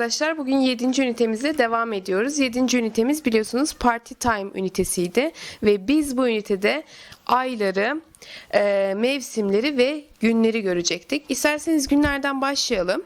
arkadaşlar. Bugün 7. ünitemizle devam ediyoruz. 7. ünitemiz biliyorsunuz Party Time ünitesiydi. Ve biz bu ünitede ayları, e, mevsimleri ve günleri görecektik. İsterseniz günlerden başlayalım.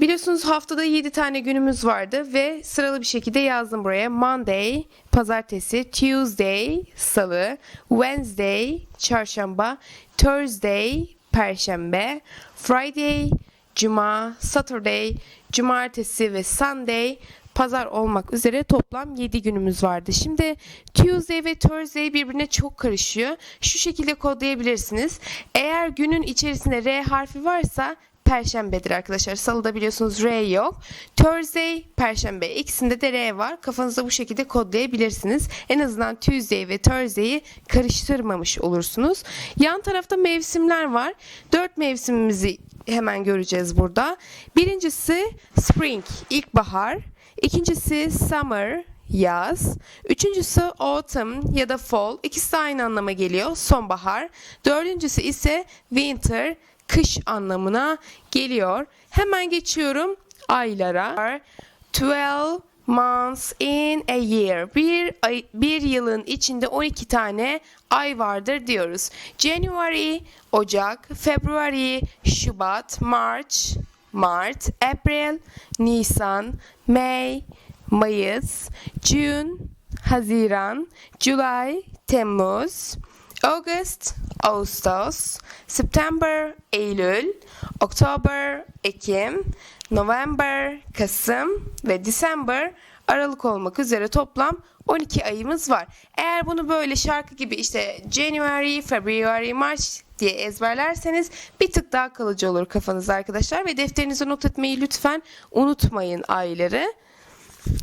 Biliyorsunuz haftada 7 tane günümüz vardı ve sıralı bir şekilde yazdım buraya. Monday, pazartesi, Tuesday, salı, Wednesday, çarşamba, Thursday, perşembe, Friday, Cuma, Saturday, Cumartesi ve Sunday pazar olmak üzere toplam 7 günümüz vardı. Şimdi Tuesday ve Thursday birbirine çok karışıyor. Şu şekilde kodlayabilirsiniz. Eğer günün içerisinde R harfi varsa Perşembedir arkadaşlar. Salıda biliyorsunuz R yok. Thursday, Perşembe. İkisinde de R var. Kafanızda bu şekilde kodlayabilirsiniz. En azından Tuesday ve Thursday'i karıştırmamış olursunuz. Yan tarafta mevsimler var. Dört mevsimimizi hemen göreceğiz burada. Birincisi spring, ilkbahar. İkincisi summer, yaz. Üçüncüsü autumn ya da fall. İkisi de aynı anlama geliyor. Sonbahar. Dördüncüsü ise winter, kış anlamına geliyor. Hemen geçiyorum aylara. 12 months in a year. Bir, ay, bir yılın içinde 12 tane ay vardır diyoruz. January, Ocak, February, Şubat, March, Mart, April, Nisan, May, Mayıs, June, Haziran, July, Temmuz, August, Ağustos, September, Eylül, Oktober, Ekim, November, Kasım ve December Aralık olmak üzere toplam 12 ayımız var. Eğer bunu böyle şarkı gibi işte January, February, March diye ezberlerseniz bir tık daha kalıcı olur kafanızda arkadaşlar ve defterinize not etmeyi lütfen unutmayın ayları.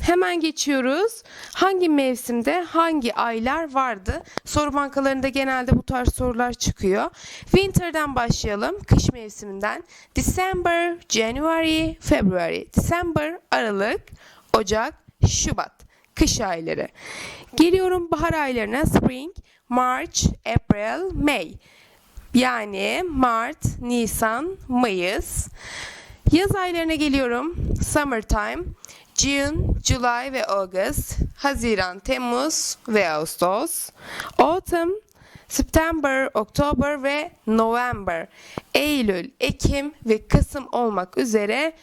Hemen geçiyoruz. Hangi mevsimde hangi aylar vardı? Soru bankalarında genelde bu tarz sorular çıkıyor. Winter'dan başlayalım. Kış mevsiminden. December, January, February. December, Aralık, Ocak, Şubat. Kış ayları. Geliyorum bahar aylarına. Spring, March, April, May. Yani Mart, Nisan, Mayıs. Yaz aylarına geliyorum. Summertime. June, July ve August, Haziran, Temmuz ve Ağustos, Autumn, September, October ve November, Eylül, Ekim ve Kasım olmak üzere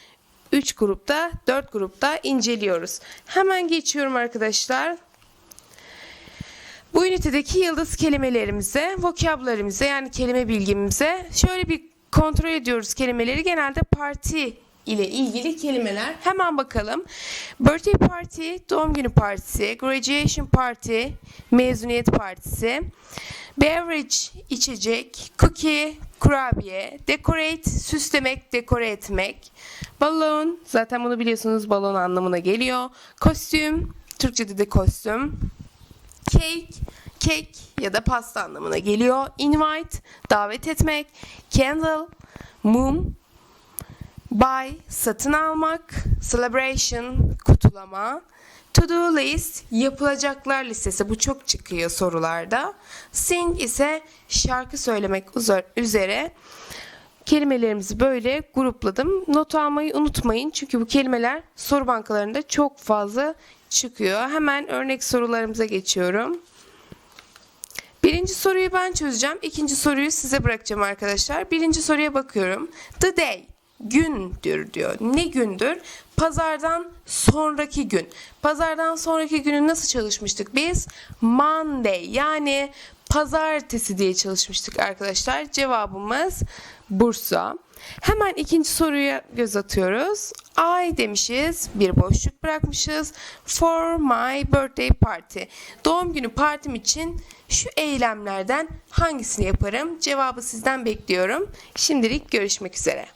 3 grupta, 4 grupta inceliyoruz. Hemen geçiyorum arkadaşlar. Bu ünitedeki yıldız kelimelerimize, vokablarimize yani kelime bilgimize şöyle bir kontrol ediyoruz kelimeleri. Genelde parti ile ilgili kelimeler. Hemen bakalım. Birthday party, doğum günü partisi, graduation party, mezuniyet partisi, beverage, içecek, cookie, kurabiye, decorate, süslemek, dekore etmek, balon, zaten bunu biliyorsunuz balon anlamına geliyor, kostüm, Türkçe'de de kostüm, cake, kek ya da pasta anlamına geliyor, invite, davet etmek, candle, mum, Buy, satın almak, celebration, kutlama, to do list, yapılacaklar listesi. Bu çok çıkıyor sorularda. Sing ise şarkı söylemek üzere kelimelerimizi böyle grupladım. Not almayı unutmayın çünkü bu kelimeler soru bankalarında çok fazla çıkıyor. Hemen örnek sorularımıza geçiyorum. Birinci soruyu ben çözeceğim. İkinci soruyu size bırakacağım arkadaşlar. Birinci soruya bakıyorum. The day gündür diyor. Ne gündür? Pazardan sonraki gün. Pazardan sonraki günü nasıl çalışmıştık biz? Monday yani pazartesi diye çalışmıştık arkadaşlar. Cevabımız Bursa. Hemen ikinci soruya göz atıyoruz. I demişiz, bir boşluk bırakmışız. For my birthday party. Doğum günü partim için şu eylemlerden hangisini yaparım? Cevabı sizden bekliyorum. Şimdilik görüşmek üzere.